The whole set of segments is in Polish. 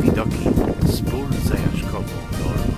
widoki z pól zajączkową dolną.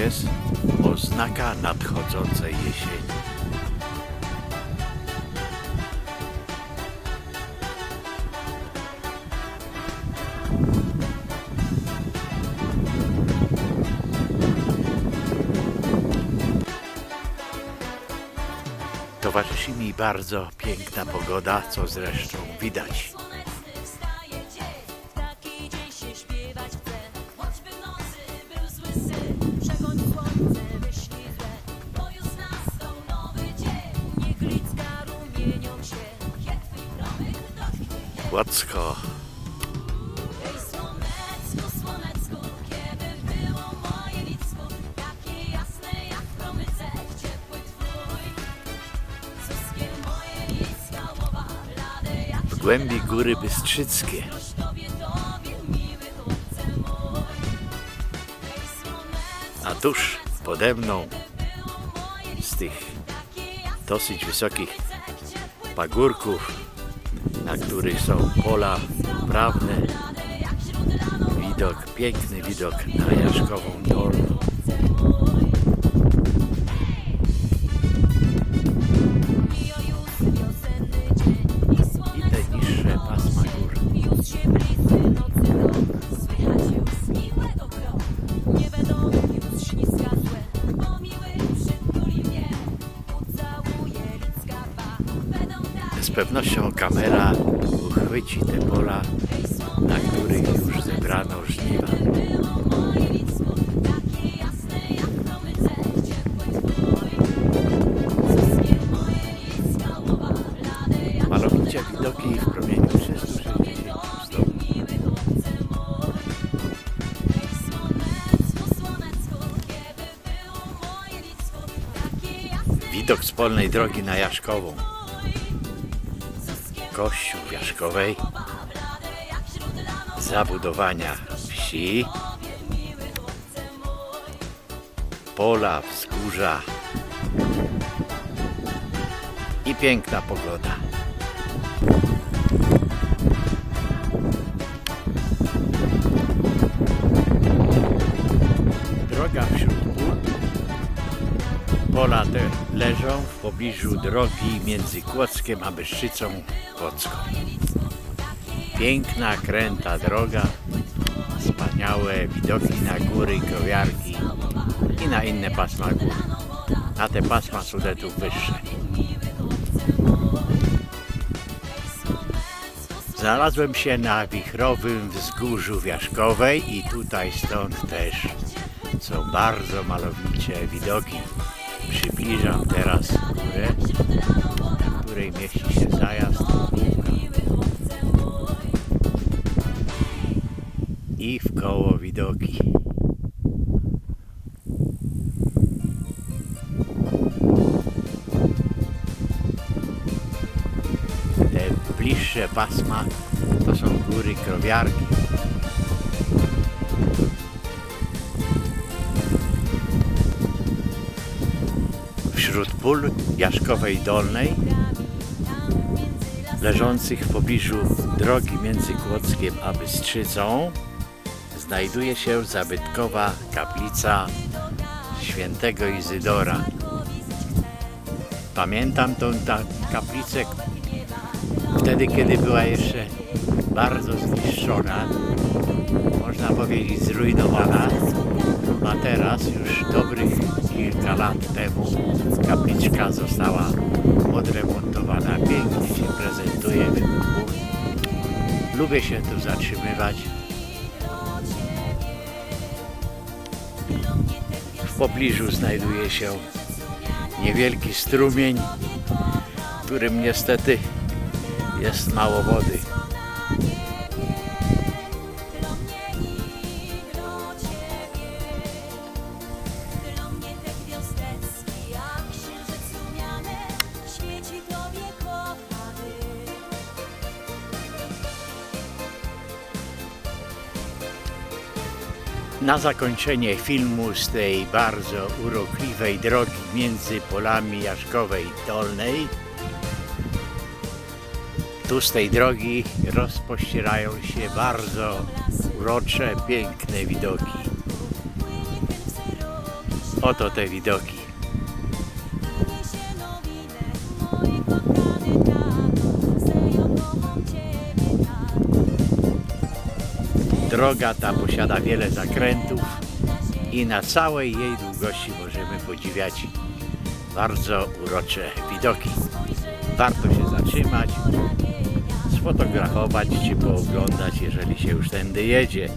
pies oznaka nadchodzącej jesieni. Towarzyszy mi bardzo piękna pogoda, co zresztą widać. Płacko. W głębi góry Bystrzyckie. A tuż pode mną z tych dosyć wysokich pagórków na których są pola prawne Widok, piękny widok na jaszkową Dolną. pewnością kamera uchwyci te pola, na których już zebrano żniwa. Widok z polnej drogi na Jaszkową. Kościół w Jaszkowej. Zabudowania wsi. Pola, wzgórza. I piękna pogoda. Pola te leżą w pobliżu drogi między Kłodzkiem a Byszczycą Kłodzką. Piękna, kręta droga, wspaniałe widoki na góry krowiarki i na inne pasma gór. A te pasma Sudetów wyższe. Znalazłem się na wichrowym wzgórzu Wiaszkowej i tutaj stąd też są bardzo malownicze widoki. Przybliżam teraz górę, na której mieści się zajazd i w koło widoki. Te bliższe pasma to są góry krowiarki. Wśród pól Jaszkowej Dolnej, leżących w pobliżu drogi między Kłodzkiem a Bystrzycą, znajduje się zabytkowa kaplica świętego Izydora. Pamiętam tą kaplicę wtedy, kiedy była jeszcze bardzo zniszczona, można powiedzieć zrujnowana, a teraz już dobrych kilka lat temu kapliczka została odremontowana, pięknie się prezentuje. Lubię się tu zatrzymywać. W pobliżu znajduje się niewielki strumień, w którym niestety jest mało wody. Na zakończenie filmu z tej bardzo urokliwej drogi między polami Jaszkowej Dolnej tu z tej drogi rozpościerają się bardzo urocze, piękne widoki. Oto te widoki. Droga ta posiada wiele zakrętów i na całej jej długości możemy podziwiać bardzo urocze widoki. Warto się zatrzymać, sfotografować czy pooglądać, jeżeli się już tędy jedzie.